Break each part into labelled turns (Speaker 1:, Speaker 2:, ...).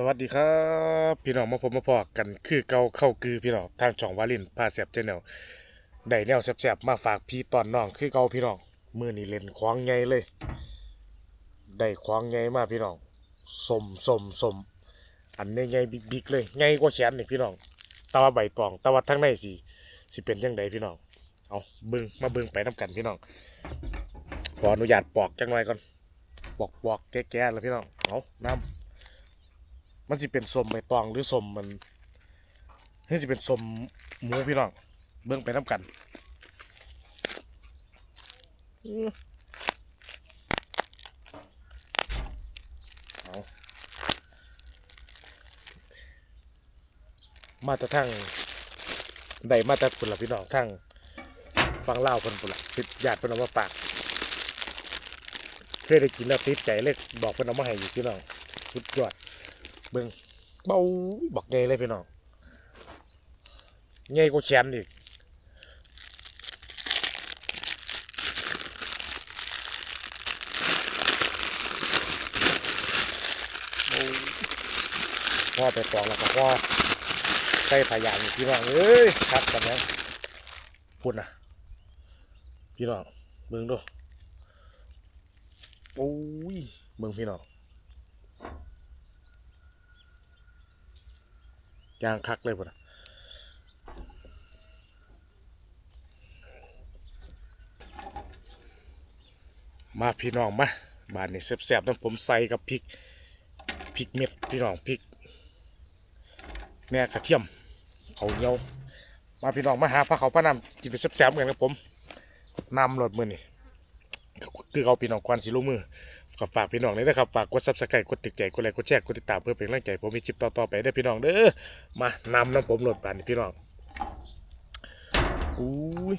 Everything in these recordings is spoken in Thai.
Speaker 1: สวัสดีครับ พี่น้องมาพบมาพอกันคือเก่าเข้าคือพี่น้องทางช่องวาลินพาแสบเจแนวได้แนวแสบๆมาฝากพี่ตอนน้องคือเก่าพี่น้องมือนี่เล่นควางใหญ่เลย ได้ควางใหญ่มากพี่น้องสมสมสมอันนี้ใหญ่บิ๊กๆเลยใหญ่กว่าแขนนี่พี่น้องแตว่าใบตองแตว่าทั้งในสิสิเป็นยังไงพี่น้องเอาเบึงมาเบึงไปน้กันพี่น้องขออนุญาตปอกจังหน่อยก่อนปอกปอกแก่ๆแล้วพี่น้องเอาน้ำ มันสิเป็นสมใบตองหรือสมมันให้สิเป็นสมหมูพี่น้องเบิ่งไปน้ำกันเอามาแต่ทั้งได้มาแต่ปุ่นละพี่น้องทั้งฟังเล่าวเพิ่นปุ่นละติดญาติเพิ่นเอามาฝากเคยได้กินแล้วติดใจเลยบอกเพิ่นเอามาให้อยู่พี่น้องสุดยอด เบิ่งเบาบอกใหญ่เลยพี่น้องใหญ่กว่าแขนอีกโอ้พ่อไปตองแล้วก็พ่อใส่พยางอีกพี่น้องเอ้ยครับกันนะพูดนะพี่น้องเบิ่งดูโอ้ยเบิ่งพี่น้อง ยางคักเลยพุ่นน่ะมาพี่น้องมาบานนี้แซ่บๆนั่นผมใส่กับพริกพริกเม็ดพี่น้องพริกแม่กระเทียมเขาเหนียวมาพี่น้องมาหาพระเขาพระนำกินไปแซ่บๆกันครับผมนำรถมือนี่คือเอาพี่น้องควันสีลูกมือ ก็ฝากพี่น้องเลยนะครับฝากกดซับสไครต์กดติดใจกดไลค์กดแชร์กดติดตามเพื่อเป็นกำลังใจผมมีคลิปต่อๆไปได้พี่น้องเด้อมานำน้ำผมโหลดบานนี่พี่น้องอุ้ย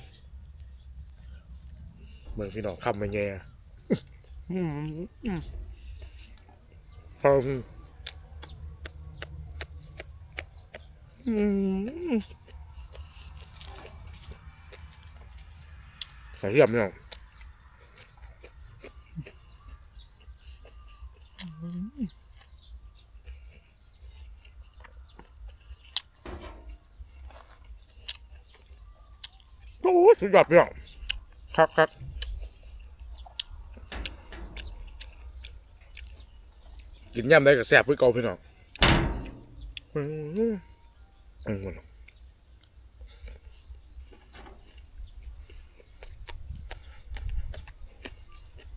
Speaker 1: เมืองพี่น้องคำมาแง่อืมอืมอืมอืมใส่เยี่ยมเนี่ย โอ้ย สุดยอดพี่น้องครับครับกินย่ำได้กับแซ่บพี่เกาพี่น้องอืมอืม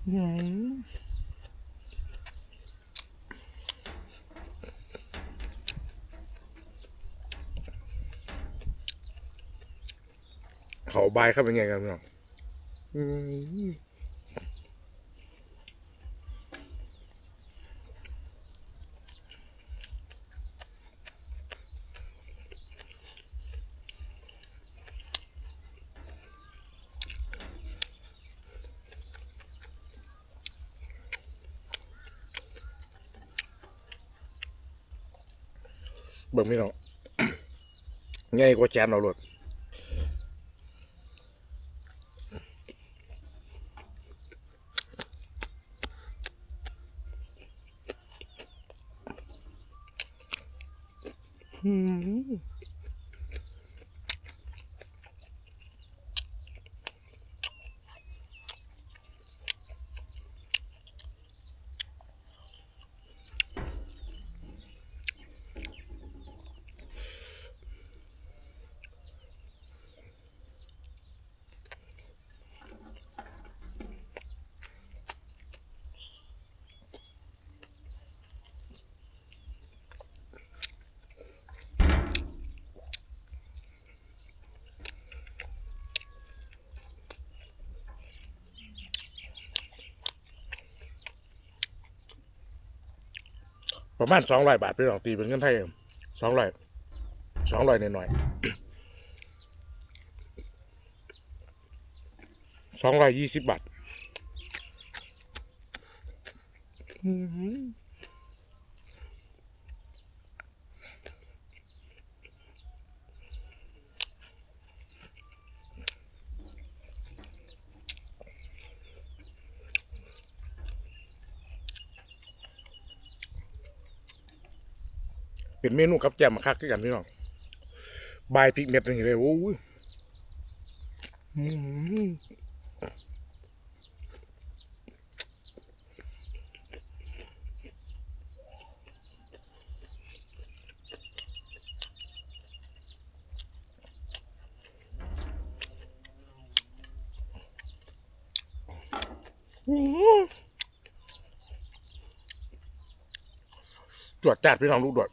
Speaker 1: อืม บายเข้าเป็นไงกันพี่น้องเบิ่งพี่น้องง่ายกว่าแขนเราเล ย ประมาณสองร้อยบาทพี่น้องตีเป็นเงินไทยสองร้อยสองร้อยหน่อยสองร้อยยี่สิบบาท เป็นเมนูกับแจมมาคักกันพี่น้องบายพริกเม็ดนี่เลยโอ้ยอื้อหือจวดจัดพี่น้องลูกดวด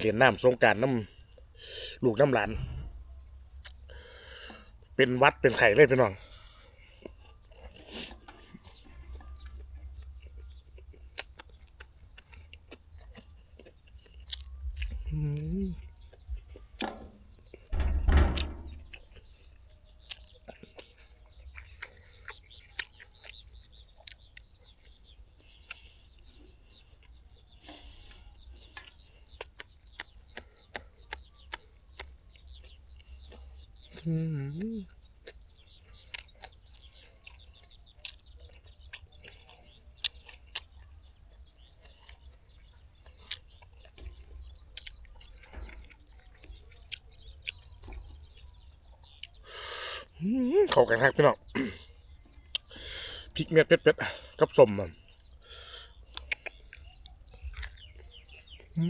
Speaker 1: เรียนน้ำสงการน้ำลูกน้ำหลาน เป็นวัดเป็นไข่เลยพี่น้อง เข้ากันฮักพี่น้องพริกเม็ดเป็ดๆกับสมอะอื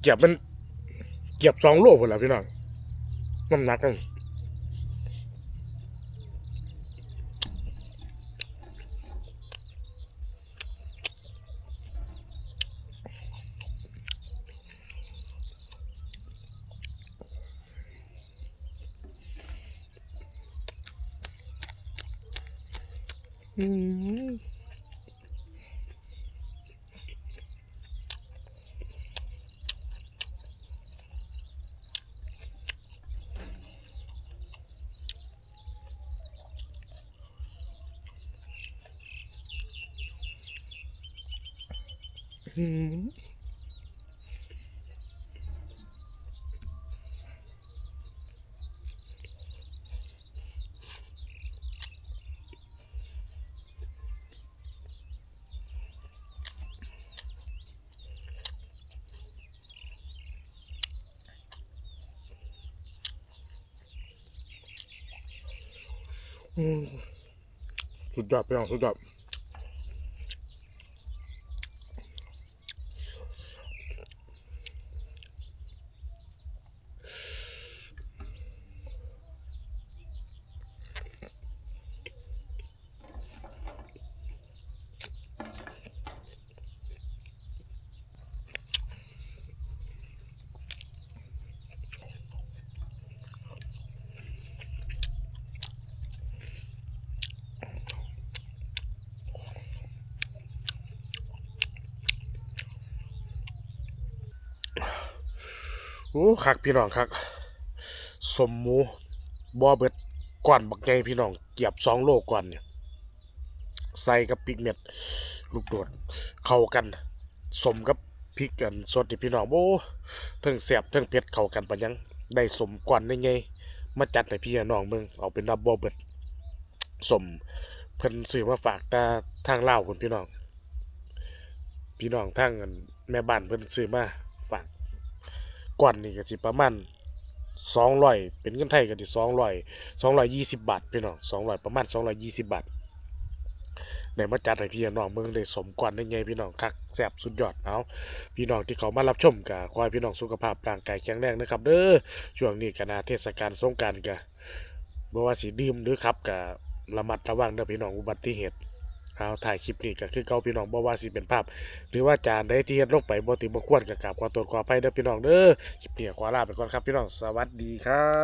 Speaker 1: เกียบมันเกียบสองโลพุ่นละพี่น้องน้ำหนักกันอืม สุดยอดไปน้องสุดยอด โอ้คักพี่น้องคักสมหมูบ่เบิดก่อนบักใหญ่พี่น้องเกียบสองโลก่อนเนี่ยใส่กับพริกเม็ดลูกโดดเข้ากันสมกับพริกกันสดนี่พี่น้องโอ้ทั้งแซ่บทั้งเผ็ดเข้ากันปะยัง ได้สมก่อนได้ไง มาจัดให้พี่น้องเบิ่งเอาเป็นดับบ่เบิดสมเพิ่นซื้อมาฝากตาทางเล่าคุณพี่น้อง พี่น้องทางอันแม่บ้านเพิ่นซื้อมาฝาก ก่อนนี่ก็สิประมาณสองร้อยเป็นเงินไทยก็สิสองร้อยสองร้อยยี่สิบบาทพี่น้องสองร้อยประมาณสองร้อยยี่สิบบาทได้มาจัดให้พี่น้องเมืองได้สมก่อนได้ไงพี่น้องคักแซ่บสุดยอดเอาพี่น้องที่เขามารับชมก็ขอให้พี่น้องสุขภาพร่างกายแข็งแรงนะครับเด้อช่วงนี้ก็นาเทศกาลสงกรานต์ก็บ่ว่าสิดื่มหรือขับก็ระมัดระวังเด้อพี่น้องอุบัติเหตุ เอาถ่ายคลิปนี้ก็คือเก่าพี่น้องบ่ว่าสิเป็นภาพ หรือว่าจานใดที่เฮ็ดลงไปบ่ถือบ่ควรก็กราบขอตัวขออภัยเด้อพี่น้องเด้อคลิปนี้ขอลาไปก่อนครับพี่น้องสวัสดีครับ